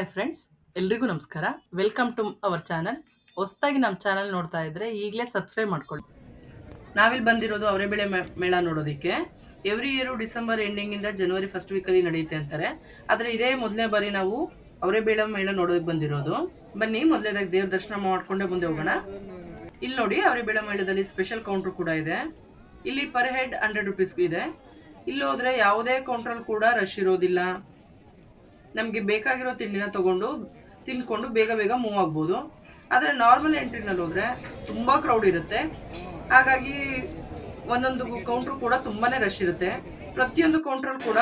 Hi friends, ಎಲ್ರಿಗೂ ನಮಸ್ಕಾರ. Welcome to our channel ಹೊಸದಾಗಿ ನಮ್ಮ ಚಾನಲ್ ನೋಡ್ತಾ ಇದ್ರೆ ಈಗಲೇ ಸಬ್ಸ್ಕ್ರೈಬ್ ಮಾಡ್ಕೊಳ್ಳಿ. ನಾವಿಲ್ಲಿ ಬಂದಿರೋದು ಅವರೆಬೇಳೆ ಮೇಳ ನೋಡೋದಕ್ಕೆ. ಎವ್ರಿ ಇಯರು ಡಿಸೆಂಬರ್ ಎಂಡಿಂಗಿಂದ ಜನವರಿ ಫಸ್ಟ್ ವೀಕಲ್ಲಿ ನಡೆಯುತ್ತೆ ಅಂತಾರೆ. ಆದರೆ ಇದೇ ಮೊದಲನೇ ಬಾರಿ ನಾವು ಅವರೆಬೇಳೆ ಮೇಳ ನೋಡೋದಕ್ಕೆ ಬಂದಿರೋದು. ಬನ್ನಿ ಮೊದಲನೇದಾಗಿ ದೇವ್ರ ದರ್ಶನ ಮಾಡ್ಕೊಂಡೆ ಮುಂದೆ ಹೋಗೋಣ. ಇಲ್ಲಿ ನೋಡಿ ಅವರೆಬೇಳೆ ಮೇಳದಲ್ಲಿ ಸ್ಪೆಷಲ್ ಕೌಂಟರ್ ಕೂಡ ಇದೆ. ಇಲ್ಲಿ ಪರ್ ಹೆಡ್ ಹಂಡ್ರೆಡ್ ರುಪೀಸ್ ಇದೆ. ಇಲ್ಲಿ ಯಾವುದೇ ಕೌಂಟ್ರಲ್ಲಿ ಕೂಡ ರಶ್ ಇರೋದಿಲ್ಲ. ನಮಗೆ ಬೇಕಾಗಿರೋ ತಿಂಡಿನ ತಗೊಂಡು ತಿನ್ಕೊಂಡು ಬೇಗ ಬೇಗ ಮೂವ್ ಆಗ್ಬೋದು. ಆದರೆ ನಾರ್ಮಲ್ ಎಂಟ್ರಿನಲ್ಲಿ ಹೋದರೆ ತುಂಬ ಕ್ರೌಡ್ ಇರುತ್ತೆ. ಹಾಗಾಗಿ ಒಂದೊಂದು ಕೌಂಟ್ರು ಕೂಡ ತುಂಬಾ ರಶ್ ಇರುತ್ತೆ. ಪ್ರತಿಯೊಂದು ಕೌಂಟ್ರಲ್ಲಿ ಕೂಡ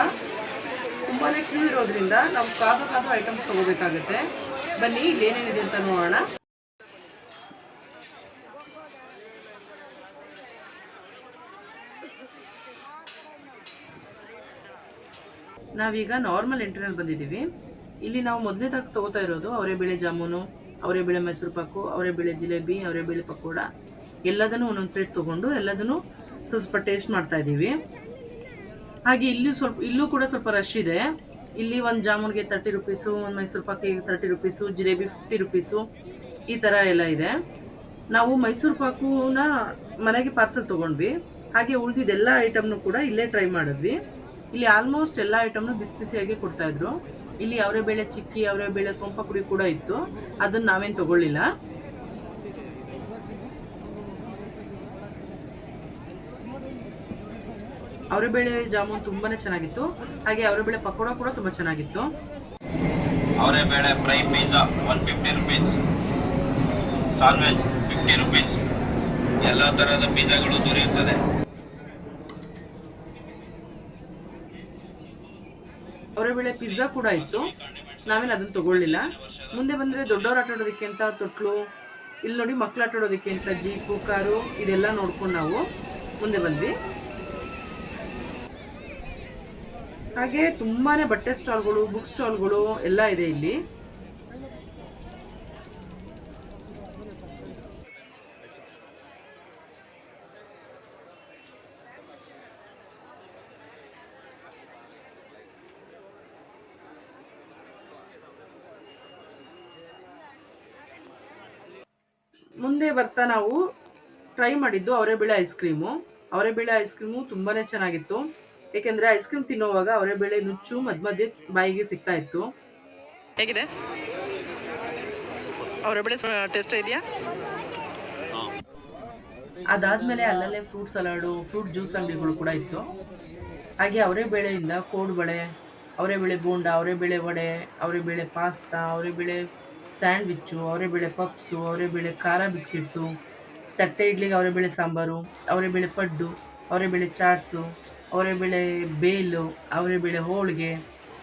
ತುಂಬಾ ಕ್ಯೂ ಇರೋದ್ರಿಂದ ನಾವು ಕಾದು ಕಾದು ಐಟಮ್ಸ್ ತಗೋಬೇಕಾಗುತ್ತೆ. ಬನ್ನಿ ಇಲ್ಲಿ ಏನೇನಿದೆ ಅಂತ ನೋಡೋಣ. ನಾವೀಗ ನಾರ್ಮಲ್ ಎಂಟ್ರಿನಲ್ಲಿ ಬಂದಿದ್ದೀವಿ. ಇಲ್ಲಿ ನಾವು ಮೊದಲನೇದಾಗಿ ತಗೋತಾ ಇರೋದು ಅವರೇ ಅವರೆಬೇಳೆ ಜಾಮೂನು, ಅವರೇ ಅವರೆಬೇಳೆ ಮೈಸೂರು ಪಾಕು ಅವರೆಬೇಳೆ ಜಿಲೇಬಿ, ಅವರೇ ಅವರೆಬೇಳೆ ಪಕೋಡ. ಎಲ್ಲದನ್ನು ಒಂದೊಂದು ಪ್ಲೇಟ್ ತೊಗೊಂಡು ಎಲ್ಲದನ್ನು ಸ್ವಲ್ಪ ಟೇಸ್ಟ್ ಮಾಡ್ತಾ ಇದ್ದೀವಿ. ಹಾಗೆ ಇಲ್ಲೂ ಸ್ವಲ್ಪ, ಇಲ್ಲೂ ಕೂಡ ಸ್ವಲ್ಪ ರಶ್ ಇದೆ. ಇಲ್ಲಿ ಒಂದು ಜಾಮೂನ್ಗೆ ತರ್ಟಿ ರುಪೀಸು ಒಂದು Mysore ಪಾಕಿಗೆ thirty rupees jalebi fifty rupees ಈ ಥರ ಎಲ್ಲ ಇದೆ. ನಾವು ಮೈಸೂರು ಪಾಕುನ ಮನೆಗೆ ಪಾರ್ಸಲ್ ತೊಗೊಂಡ್ವಿ. ಹಾಗೆ ಉಳಿದಿದ್ದೆಲ್ಲ ಐಟಮ್ನು ಕೂಡ ಇಲ್ಲೇ ಟ್ರೈ ಮಾಡಿದ್ವಿ. ಇಲ್ಲಿ ಆಲ್ಮೋಸ್ಟ್ ಎಲ್ಲ ಐಟಮ್ನು ಬಿಸಿ ಬಿಸಿಯಾಗಿ ಕೊಡ್ತಾ ಇದ್ರು. ಇಲ್ಲಿ ಅವರೆಬೇಳೆ ಚಿಕ್ಕಿ ಅವರೆಬೇಳೆ ಸೋಂಪ ಪುಡಿ ಕೂಡ ಇತ್ತು. ಅದನ್ನ ನಾವೇನು ತಗೊಳ್ಳಿಲ್ಲ. ಅವರೆಬೇಳೆ ಜಾಮೂನ್ ತುಂಬಾನೇ ಚೆನ್ನಾಗಿತ್ತು. ಹಾಗೆ ಅವರೇ ಬೇಳೆ ಪಕೋಡ ಕೂಡ ತುಂಬಾ ಚೆನ್ನಾಗಿತ್ತು. ಅವರೇ ಬೇಳೆ fry pizza one fifty rupees, sandwich fifty rupees. ಎಲ್ಲ ಪಿಜ್ಜಾಗಳು ದೊರೆಯುತ್ತದೆ. ಅವರೆಬೇಳೆ ಪಿಜ್ಜಾ ಕೂಡ ಇತ್ತು. ನಾವೇನು ಅದನ್ನು ತೊಗೊಳ್ಳಿಲ್ಲ. ಮುಂದೆ ಬಂದರೆ ದೊಡ್ಡವ್ರು ಆಟ ಆಡೋದಕ್ಕೆ ಅಂತ ತೊಟ್ಲು. ಇಲ್ಲಿ ನೋಡಿ ಮಕ್ಳು ಆಟ ಆಡೋದಕ್ಕೆ ಅಂತ ಜೀಪು, ಕಾರು, ಇದೆಲ್ಲ ನೋಡ್ಕೊಂಡು ನಾವು ಮುಂದೆ ಬಂದ್ವಿ. ಹಾಗೆ ತುಂಬಾ ಬಟ್ಟೆ ಸ್ಟಾಲ್ಗಳು, ಬುಕ್ ಸ್ಟಾಲ್ಗಳು ಎಲ್ಲ ಇದೆ ಇಲ್ಲಿ. ಮುಂದೆ ಬರ್ತಾ ನಾವು ಟ್ರೈ ಮಾಡಿದ್ದು ಅವರೆಬೇಳೆ ಐಸ್ ಕ್ರೀಮು ಅವರೆಬೇಳೆ ಐಸ್ ಕ್ರೀಮು ತುಂಬಾನೇ ಚೆನ್ನಾಗಿತ್ತು. ಏಕೆಂದ್ರೆ ಐಸ್ ಕ್ರೀಮ್ ತಿನ್ನೋವಾಗ ಅವರೆಬೇಳೆ ನುಚ್ಚು ಮಧ್ಯ ಮಧ್ಯೆ ಬಾಯಿಗೆ ಸಿಗ್ತಾ ಇತ್ತು. ಹೇಗಿದೆ? ಅವರೆಬೇಳೆ ಟೇಸ್ಟ್ ಇದೆಯಾ? ಅದಾದ್ಮೇಲೆ ಅಲ್ಲಲ್ಲೇ ಫ್ರೂಟ್ ಸಲಾಡು ಫ್ರೂಟ್ ಜ್ಯೂಸ್ ಅಂಗಡಿಗಳು ಕೂಡ ಇತ್ತು. ಹಾಗೆ ಅವರೆಬೇಳೆಯಿಂದ ಕೋಡ್ಬಳೆ ಅವರೆಬೇಳೆ ಬೋಂಡ ಅವರೆಬೇಳೆ ವಡೆ ಅವರೆಬೇಳೆ ಪಾಸ್ತಾ ಅವರೆಬೇಳೆ ಸ್ಯಾಂಡ್ವಿಚ್ಚು ಅವರೆಬೇಳೆ ಪಪ್ಸು ಅವರೆಬೇಳೆ ಖಾರ ಬಿಸ್ಕೆಟ್ಸು ತಟ್ಟೆ ಇಡ್ಲಿಗೆ ಅವರೆಬೇಳೆ ಸಾಂಬಾರು ಅವರೆಬೇಳೆ ಪಡ್ಡು ಅವರೆಬೇಳೆ ಚಾಟ್ಸು ಅವರೆಬೇಳೆ ಬೇಲು ಅವರೆಬೇಳೆ ಹೋಳಿಗೆ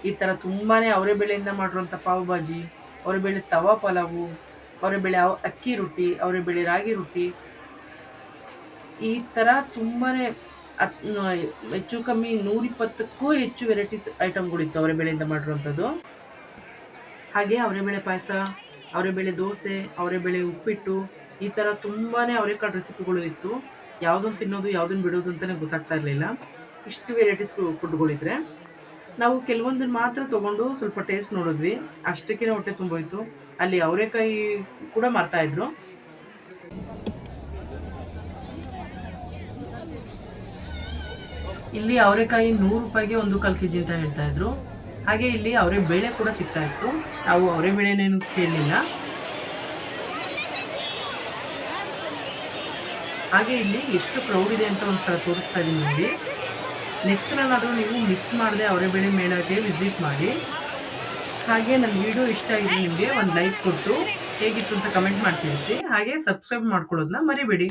ಈ ಥರ ತುಂಬಾ ಅವರೆಬೇಳೆಯಿಂದ ಮಾಡಿರುವಂಥ ಪಾವ್ ಭಾಜಿ ಅವರೆಬೇಳೆ ತವಾ ಪಲಾವು ಅವರೆಬೇಳೆ ಅವ್- ಅಕ್ಕಿ ರೊಟ್ಟಿ ಅವರೆಬೇಳೆ ರಾಗಿ ರೊಟ್ಟಿ ಈ ಥರ ತುಂಬಾ ಹೆಚ್ಚು ಕಮ್ಮಿ ನೂರಿಪ್ಪತ್ತಕ್ಕೂ ಹೆಚ್ಚು ವೆರೈಟೀಸ್ ಐಟಮ್ಗಳಿತ್ತು ಅವರೆಬೇಳೆಯಿಂದ ಮಾಡಿರುವಂಥದ್ದು ಹಾಗೆ ಅವರೆಬೇಳೆ ಪಾಯಸ ಅವರೆಬೇಳೆ ದೋಸೆ ಅವರೆಬೇಳೆ ಉಪ್ಪಿಟ್ಟು, ಈ ಥರ ತುಂಬಾ ಅವರೆಕಾಳು ರೆಸಿಪಿಗಳು ಇತ್ತು. ಯಾವುದನ್ನು ತಿನ್ನೋದು ಯಾವುದನ್ನು ಬಿಡೋದು ಅಂತಲೇ ಗೊತ್ತಾಗ್ತಾ ಇರಲಿಲ್ಲ. ಇಷ್ಟು ವೆರೈಟೀಸ್ ಫುಡ್ಗಳಿದ್ರೆ ನಾವು ಕೆಲವೊಂದನ್ನು ಮಾತ್ರ ತೊಗೊಂಡು ಸ್ವಲ್ಪ ಟೇಸ್ಟ್ ನೋಡಿದ್ವಿ. ಅಷ್ಟಕ್ಕೆ ಹೊಟ್ಟೆ ತುಂಬೋಯ್ತು. ಅಲ್ಲಿ ಅವರೆಕಾಯಿ ಕೂಡ ಮಾರ್ತಾಯಿದ್ರು ಇಲ್ಲಿ ಅವರೆಕಾಯಿ ನೂರು ರೂಪಾಯಿಗೆ ಒಂದು ಕಾಲು ಕೆ ಜಿ ಅಂತ ಹೇಳ್ತಾ ಇದ್ರು. ಹಾಗೆ ಇಲ್ಲಿ ಅವರೇ ಬೇಳೆ ಕೂಡ ಸಿಗ್ತಾ ಇತ್ತು. ನಾವು ಅವರೇ ಬೇಳೆನೇನು ಕೇಳಲಿಲ್ಲ. ಹಾಗೆ ಇಲ್ಲಿ ಎಷ್ಟು ಕ್ರೌಡ್ ಇದೆ ಅಂತ ಒಂದ್ಸಲ ತೋರಿಸ್ತಾ ಇದ್ದೀನಿ ನೋಡಿ. ನೆಕ್ಸ್ಟ್ ಏನಾದರೂ ನೀವು ಮಿಸ್ ಮಾಡದೆ ಅವರೇ ಬೇಳೆ ಮೇಳಕ್ಕೆ ವಿಸಿಟ್ ಮಾಡಿ. ಹಾಗೆ ನನ್ನ ವಿಡಿಯೋ ಇಷ್ಟ ಆಗಿದೆ ನಿಮಗೆ ಒಂದು ಲೈಕ್ ಕೊಟ್ಟು ಹೇಗಿತ್ತು ಅಂತ ಕಮೆಂಟ್ ಮಾಡಿ ತಿಳಿಸಿ ಹಾಗೆ ಸಬ್ಸ್ಕ್ರೈಬ್ ಮಾಡ್ಕೊಳ್ಳೋದನ್ನ ಮರಿಬೇಡಿ.